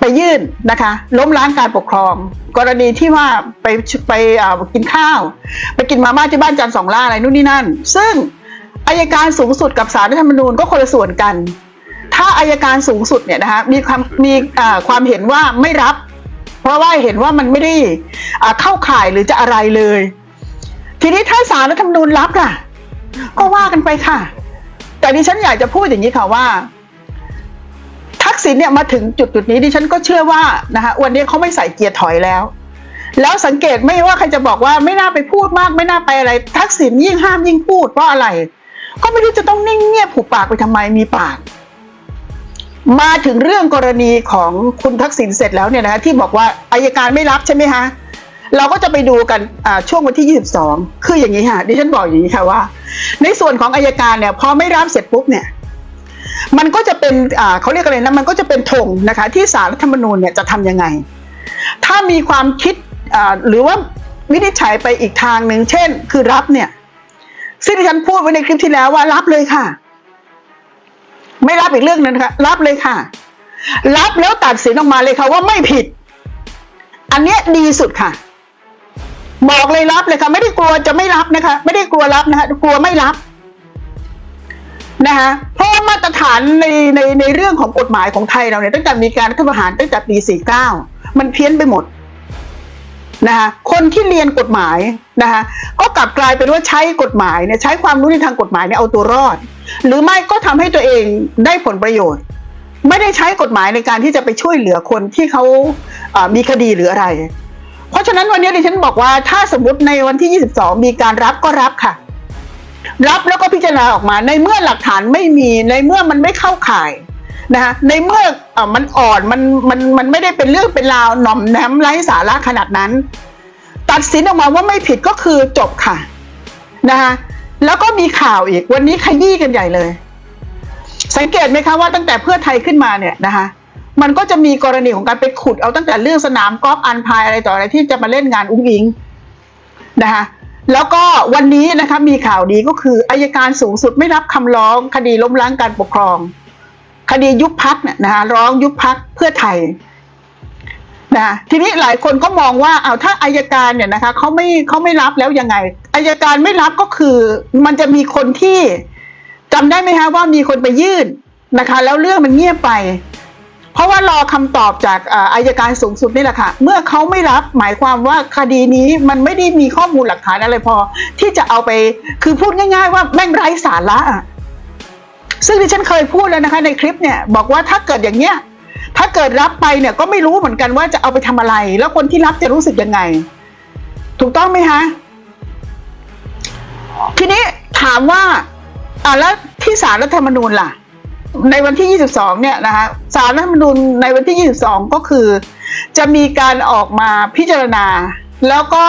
ไปยื่นนะคะ ล้มล้างการปกครอง กรณีที่ว่าไปไปกินข้าว ไปกินมาม่าที่บ้านจันสองล่าอะไรนู่นนี่นั่น ซึ่งอายการสูงสุดกับศาลรัฐธรรมนูญก็คนละส่วนกัน ถ้าอายการสูงสุดเนี่ยนะคะมีความมีความเห็นว่าไม่รับ เพราะว่าเห็นว่ามันไม่ได้เข้าข่ายหรือจะอะไรเลย ทีนี้ถ้าศาลรัฐธรรมนูญรับล่ะ ก็ว่ากันไปค่ะ แต่ดิฉันอยากจะพูดอย่างนี้ค่ะว่า ทักษิณเนี่ยมาถึงจุดจุดนี้ดิฉันก็เชื่อว่านะคะวันนี้เขาไม่ใส่เกียร์ถอยแล้ว แล้วสังเกตไม่ว่าใครจะบอกว่าไม่น่าไปพูดมาก ไม่น่าไปอะไร ทักษิณยิ่งห้ามยิ่งพูดเพราะอะไร ก็ไม่รู้จะต้องนิ่งเงียบผูกปากไปทำไมมีปาก มาถึงเรื่องกรณีของคุณทักษิณเสร็จแล้วเนี่ยนะคะที่บอกว่าอายการไม่รับใช่ไหมคะเราก็จะไปดูกันอ่าช่วงวันที่ 22 คืออย่างนี้ค่ะดิฉันบอกอย่างนี้ค่ะว่า ในส่วนของอายการเนี่ยพอไม่รับเสร็จปุ๊บเนี่ย มันก็จะเป็นเขาเรียกอะไรนะมันก็จะเป็นธงนะคะที่สารรัฐธรรมนูญเนี่ยจะทำยังไง ถ้ามีความคิดหรือว่าวินิจฉัยไปอีกทางหนึ่งเช่น คือรับเนี่ยซึ่งที่ฉันพูดไว้ในคลิปที่แล้วว่ารับเลยค่ะ ไม่รับอีกเรื่องนึงนะคะรับเลยค่ะ รับแล้วตัดสินออกมาเลยค่ะว่าไม่ผิด อันเนี้ยดีสุดค่ะ บอกเลยรับเลยค่ะ ไม่ได้กลัวจะไม่รับนะคะ ไม่ได้กลัวรับนะคะกลัวไม่รับ นะคะเพราะมาตรฐานในในในเรื่องของกฎหมายของไทยเราเนี่ยตั้งแต่มีการรัฐประหารตั้งแต่ปี 49 มันเพี้ยนไปหมดนะคะคนที่เรียนกฎหมายนะคะก็กลับกลายเป็นว่าใช้กฎหมายเนี่ยใช้ความรู้ในทางกฎหมายเนี่ยเอาตัวรอด หรือไม่ก็ทำให้ตัวเองได้ผลประโยชน์ ไม่ได้ใช้กฎหมายในการที่จะไปช่วยเหลือคนที่เขาอ่อมีคดีหรืออะไร เพราะฉะนั้นวันนี้ดิฉันบอกว่าถ้าสมมติในวันที่ 22 มีการรับก็รับค่ะ รับแล้วก็พิจารณาออกมา ในเมื่อหลักฐานไม่มีในเมื่อมันไม่เข้าข่ายนะคะในเมื่อเออมันอ่อนมันมันมันไม่ได้เป็นเรื่องเป็นราวหน่อมแนมไร้สาระขนาดนั้น ตัดสินออกมาว่าไม่ผิดก็คือจบค่ะนะคะแล้วก็มีข่าวอีกวันนี้ขยี้กันใหญ่เลย สังเกตไหมคะว่าตั้งแต่เพื่อไทยขึ้นมาเนี่ยนะคะมันก็จะมีกรณีของการไปขุดเอาตั้งแต่เรื่องสนามกอล์ฟอันพายอะไรต่ออะไรที่จะมาเล่นงานอุ้งอิงนะคะ แล้วก็วันนี้นะคะมีข่าวดีก็คืออายการสูงสุดไม่รับคำร้องคดีล้มล้างการปกครอง คดียุบพักเนี่ยนะคะร้องยุบพักเพื่อไทยนะทีนี้หลายคนก็มองว่าเอาถ้าอายการเนี่ยนะคะเขาไม่เขาไม่รับแล้วยังไงอายการไม่รับก็คือมันจะมีคนที่จำได้ไหมคะว่ามีคนไปยื่นนะคะ แล้วเรื่องมันเงียบไป เพราะว่ารอคำตอบจากอายการสูงสุดนี่แหละค่ะ เมื่อเขาไม่รับหมายความว่าคดีนี้มันไม่ได้มีข้อมูลหลักฐานอะไรพอ ที่จะเอาไปคือพูดง่าย ๆ ว่าแม่งไร้สาระอะซึ่งที่ฉันเคยพูดแล้วนะคะ ในคลิปเนี่ยบอกว่าถ้าเกิดอย่างเนี้ยถ้าเกิดรับไปเนี่ยก็ไม่รู้เหมือนกันว่าจะเอาไปทำอะไร แล้วคนที่รับจะรู้สึกยังไง ถูกต้องไหมคะทีนี้ถามว่าอ่าแล้วที่สารรัฐธรรมนูญล่ะ ในวันที่ 22 เนี่ยนะคะสารรัฐธรรมนูญในวันที่ 22 ก็คือ จะมีการออกมาพิจารณา แล้วก็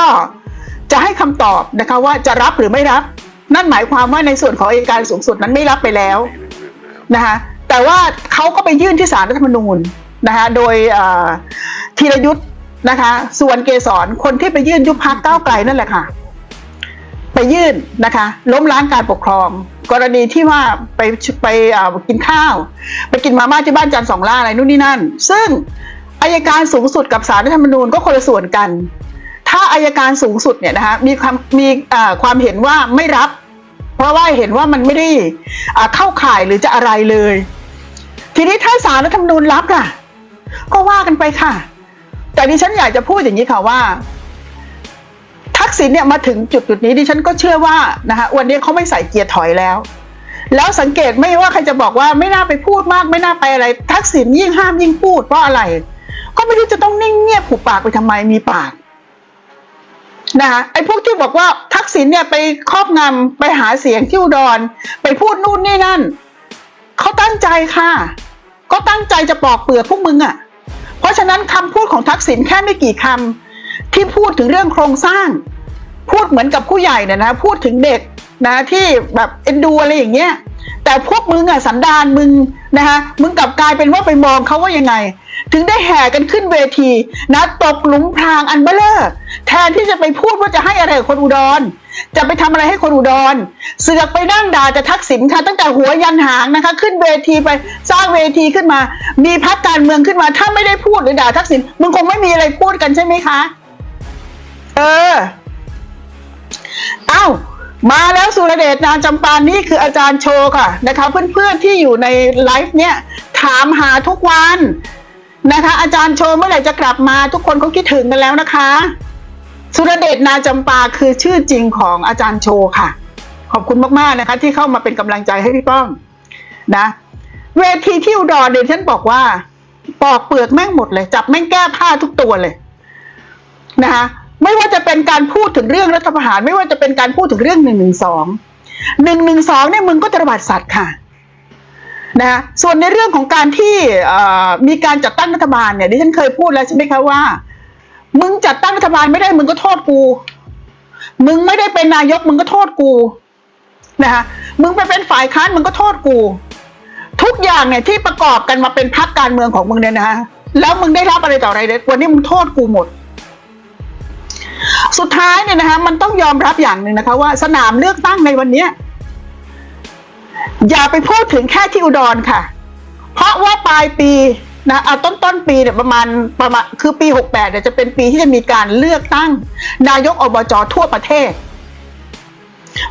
จะให้คำตอบนะคะว่าจะรับหรือไม่รับ นั่นหมายความว่าในส่วนของอัยการสูงสุดนั้นไม่รับไปแล้วนะคะแต่ว่าเขาก็ไปยื่นที่ศาลรัฐธรรมนูญนะคะโดยธีรยุทธ์นะคะส่วนเกษรคนที่ไปยื่นยุบพักก้าวไกลนั่นแหละค่ะ ไปยื่นนะคะ ล้มล้างการปกครอง กรณีที่ว่าไปไปกินข้าว ไปกินมาม่าที่บ้านจันสองล่าอะไรนู่นนี่นั่น ซึ่งอายการสูงสุดกับศาลรัฐธรรมนูญก็คนละส่วนกัน ถ้าอายการสูงสุดเนี่ยนะคะมีความมีความเห็นว่าไม่รับ เพราะว่าเห็นว่ามันไม่ได้เข้าข่ายหรือจะอะไรเลย ทีนี้ถ้าศาลรัฐธรรมนูญรับล่ะ ก็ว่ากันไปค่ะ แต่ดิฉันอยากจะพูดอย่างนี้ค่ะว่า ทักษิณเนี่ยมาถึงจุดจุดนี้ดิฉันก็เชื่อว่านะคะวันนี้เขาไม่ใส่เกียร์ถอยแล้ว แล้วสังเกตไม่ว่าใครจะบอกว่าไม่น่าไปพูดมาก ไม่น่าไปอะไร ทักษิณยิ่งห้ามยิ่งพูดเพราะอะไร ก็ไม่รู้จะต้องนิ่งเงียบผูกปากไปทำไมมีปากนะคะไอ้พวกที่บอกว่าทักษิณเนี่ยไปครอบงำไปหาเสียงที่อุดร ไปพูดนู่นนี่นั่นเขาตั้งใจค่ะ ก็ตั้งใจจะปอกเปลือกพวกมึงอะ่ะ เพราะฉะนั้นคำพูดของทักษิณแค่ไม่กี่คำที่พูดถึงเรื่องโครงสร้าง พูดเหมือนกับผู้ใหญ่เนี่ยนะพูดถึงเด็กนะที่แบบเอ็นดูอะไรอย่างเงี้ยแต่พวกมึงอะสันดานมึงนะคะมึงกลับกลายเป็นว่าไปมองเขาว่ายังไง ถึงได้แห่กันขึ้นเวทีนะตกหลุมพรางอันเบลเลอร์แทนที่จะไปพูดว่าจะให้อะไรกับคนอุดร จะไปทำอะไรให้คนอุดร เสือกไปนั่งด่าจะทักษิณค่ะตั้งแต่หัวยันหางนะคะ ขึ้นเวทีไปสร้างเวทีขึ้นมา มีพักการเมืองขึ้นมา ถ้าไม่ได้พูดหรือด่าทักษิณมึงคงไม่มีอะไรพูดกันใช่ไหมคะ เออ มาแล้วสุรเดชนางจำปานี่คืออาจารย์โชค่ะนะคะเพื่อนๆที่อยู่ในไลฟ์เนี่ยถามหาทุกวันนะคะ อาจารย์โชเมื่อไหร่จะกลับมาทุกคนเขาคิดถึงกันแล้วนะคะ สุรเดชนาจำปาคือชื่อจริงของอาจารย์โชค่ะ ขอบคุณมากๆนะคะ ที่เข้ามาเป็นกำลังใจให้พี่ป้องนะ เวทีที่อุดรเดชฉันบอกว่า ปอกเปลือกแม่งหมดเลย จับแม่งแก้ผ้าทุกตัวเลยนะคะ ไม่ว่าจะเป็นการพูดถึงเรื่องรัฐประหาร ไม่ว่าจะเป็นการพูดถึงเรื่องหนึ่งหนึ่งสองหนึ่งหนึ่งสองเนี่ยมึงก็ตระบัดสัตว์ค่ะนะส่วนในเรื่องของการที่มีการจัดตั้งรัฐบาลเนี่ยดิฉันเคยพูดแล้วใช่ไหมคะว่า มึงจัดตั้งรัฐบาลไม่ได้มึงก็โทษกู มึงไม่ได้เป็นนายกมึงก็โทษกูนะคะมึงไปเป็นฝ่ายค้านมึงก็โทษกู ทุกอย่างเนี่ยที่ประกอบกันมาเป็นพรรคการเมืองของมึงเนี่ยนะฮะแล้วมึงได้รับอะไรต่ออะไรเนี่ยวันนี้มึงโทษกูหมด สุดท้ายเนี่ยนะคะมันต้องยอมรับอย่างหนึ่งนะคะว่าสนามเลือกตั้งในวันนี้อย่าไปพูดถึงแค่ที่อุดรค่ะ เพราะว่าปลายปีนะเอาต้นต้นปีเนี่ยประมาณประมาณคือปีหกแปดเนี่ยจะเป็นปีที่จะมีการเลือกตั้ง นายกอบจทั่วประเทศ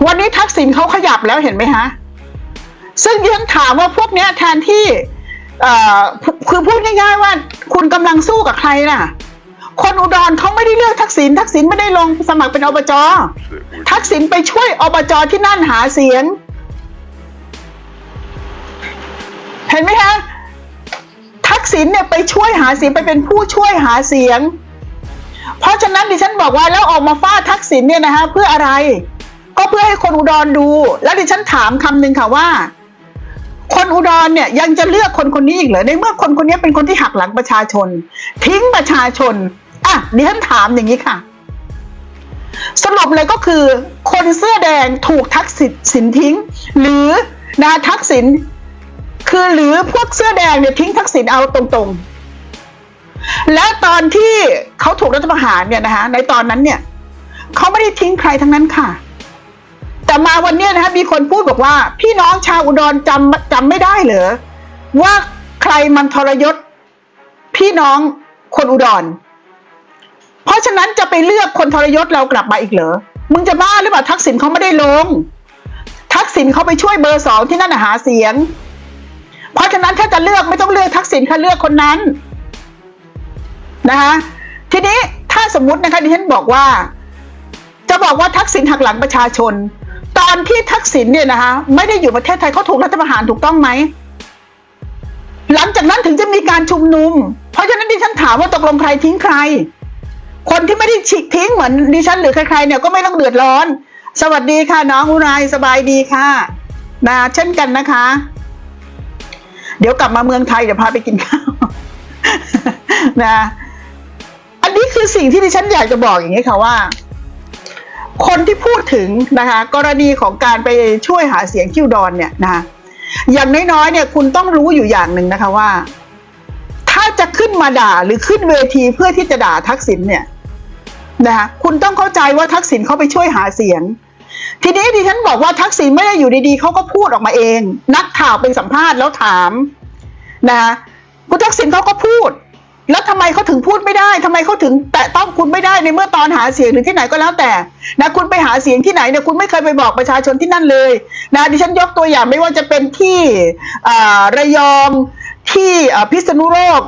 วันนี้ทักษิณเขาขยับแล้วเห็นไหมฮะซึ่งดิฉันถามว่าพวกเนี้ยแทนที่คือพูดง่ายๆว่าคุณกำลังสู้กับใครน่ะ คนอุดรเขาไม่ได้เลือกทักษิณทักษิณไม่ได้ลงสมัครเป็นอบจทักษิณไปช่วยอบจที่นั่นหาเสียง เห็นไหมคะทักษิณเนี่ยไปช่วยหาเสียงไปเป็นผู้ช่วยหาเสียง เพราะฉะนั้นดิฉันบอกว่าแล้วออกมาฟาดทักษิณเนี่ยนะคะเพื่ออะไร ก็เพื่อให้คนอุดรดู แล้วดิฉันถามคำหนึ่งค่ะว่าคนอุดรเนี่ยยังจะเลือกคนคนนี้อีกเหรอในเมื่อคนคนนี้เป็นคนที่หักหลังประชาชน ทิ้งประชาชน อะดิฉันถามอย่างนี้ค่ะ สรุปเลยก็คือ คนเสื้อแดงถูกทักษิณสินทิ้ง หรือนะทักษิณคือหรือพวกเสื้อแดงเนี่ยทิ้งทักษิณเอาตรงๆ และตอนที่เขาถูกรัฐประหารเนี่ยนะคะในตอนนั้นเนี่ยเขาไม่ได้ทิ้งใครทั้งนั้นค่ะ แต่มาวันนี้นะคะมีคนพูดบอกว่า พี่น้องชาวอุดรจำจำไม่ได้เหรอว่าใครมันทรยศพี่น้องคนอุดร ราะฉะนั้นจะไปเลือกคนทรยศเรากลับมาอีกเหรอ มึงจะบ้าหรือเปล่าทักษิณเขาไม่ได้ลง ทักษิณเขาไปช่วยเบอร์สองที่นั่นหาเสียง เพราะฉะนั้นถ้าจะเลือกไม่ต้องเลือกทักษิณค่ะเลือกคนนั้นนะคะทีนี้ถ้าสมมตินะคะดิฉันบอกว่า จะบอกว่าทักษิณหักหลังประชาชน ตอนที่ทักษิณเนี่ยนะคะไม่ได้อยู่ประเทศไทยเขาถูกรัฐประหารถูกต้องไหมหลังจากนั้นถึงจะมีการชุมนุม เพราะฉะนั้นดิฉันถามว่าตกลงใครทิ้งใคร คนที่ไม่ได้ฉิกทิ้งเหมือนดิฉันหรือใครๆเนี่ยก็ไม่ต้องเดือดร้อน สวัสดีค่ะน้องอุไรสบายดีค่ะนะเช่นกันนะคะ เดี๋ยวกลับมาเมืองไทยเดี๋ยวพาไปกินข้าวนะอันนี้คือสิ่งที่ดิฉันอยากจะบอกอย่างนี้ค่ะว่า คนที่พูดถึงนะคะ กรณีของการไปช่วยหาเสียงคิวดอนเนี่ยนะคะอย่างน้อยๆเนี่ยคุณต้องรู้อยู่อย่างหนึ่งนะคะว่า ถ้าจะขึ้นมาด่าหรือขึ้นเวทีเพื่อที่จะด่าทักษิณเนี่ย นะคะคุณต้องเข้าใจว่าทักษิณเขาไปช่วยหาเสียง ทีนี้ดิฉันบอกว่าทักษิณไม่ได้อยู่ดีๆเขาก็พูดออกมาเอง นักข่าวเป็นสัมภาษณ์แล้วถามนะคะคุณทักษิณเขาก็พูด แล้วทำไมเขาถึงพูดไม่ได้ทำไมเขาถึงแตะต้องคุณไม่ได้ในเมื่อตอนหาเสียงหรือที่ไหนก็แล้วแต่นะคุณไปหาเสียงที่ไหนเนี่ยคุณไม่เคยไปบอกประชาชนที่นั่นเลยนะดิฉันยกตัวอย่างไม่ว่าจะเป็นที่ระยองที่พิษณุโลก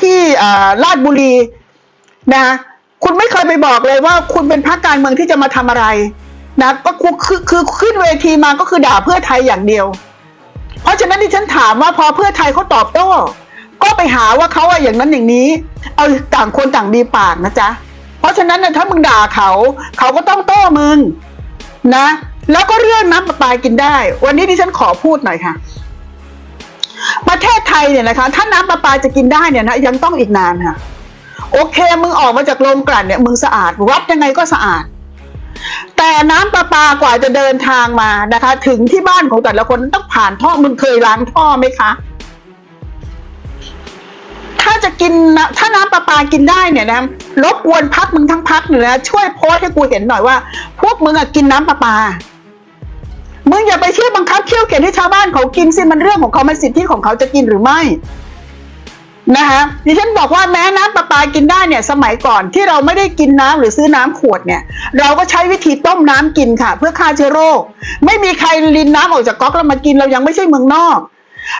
ที่อ่าลาดบุรีนะ คุณไม่เคยไปบอกเลยว่า คุณเป็นพรรคการเมืองที่จะมาทำอะไรนะก็คือคือขึ้นเวทีมาก็คือด่าเพื่อไทยอย่างเดียว เพราะฉะนั้นดิฉันถามว่าพอเพื่อไทยเขาตอบโต้ก็ไปหาว่าเขาอะอย่างนั้นอย่างนี้ เอาต่างคนต่างมีปากนะจ๊ะเพราะฉะนั้นถ้ามึงด่าเขา เขาก็ต้องโต้มึงนะ แล้วก็เรื่องน้ำประปากินได้ วันนี้ดิฉันขอพูดหน่อยค่ะ ประเทศไทยเนี่ยนะคะ ถ้าน้ำประปาจะกินได้เนี่ยนะยังต้องอีกนานค่ะ โอเค มึงออกมาจากโรงกลั่นเนี่ยมึงสะอาดวัดยังไงก็สะอาด แต่น้ำประปากว่าจะเดินทางมานะคะ ถึงที่บ้านของแต่ละคนต้องผ่านท่อมึงเคยล้างท่อไหมคะ ถ้าจะกินถ้าน้ำประปากินได้เนี่ยนะรบกวนพักมึงทั้งพักเลยนะช่วยโพสให้กูเห็นหน่อยว่า พวกมึงอะกินน้ำประปามึงอย่าไปเชื่อบังคับเคี่ยวเข็นให้ชาวบ้านเขากินสิมันเรื่องของเขามันสิทธิของเขาจะกินหรือไม่ นะคะดิฉันบอกว่าแม้น้ำประปากินได้เนี่ยสมัยก่อนที่เราไม่ได้กินน้ำหรือซื้อน้ำขวดเนี่ย เราก็ใช้วิธีต้มน้ำกินค่ะ เพื่อฆ่าเชื้อโรค ไม่มีใครลินน้ำออกจากก๊อกแล้วมากินเรายังไม่ใช่เมืองนอก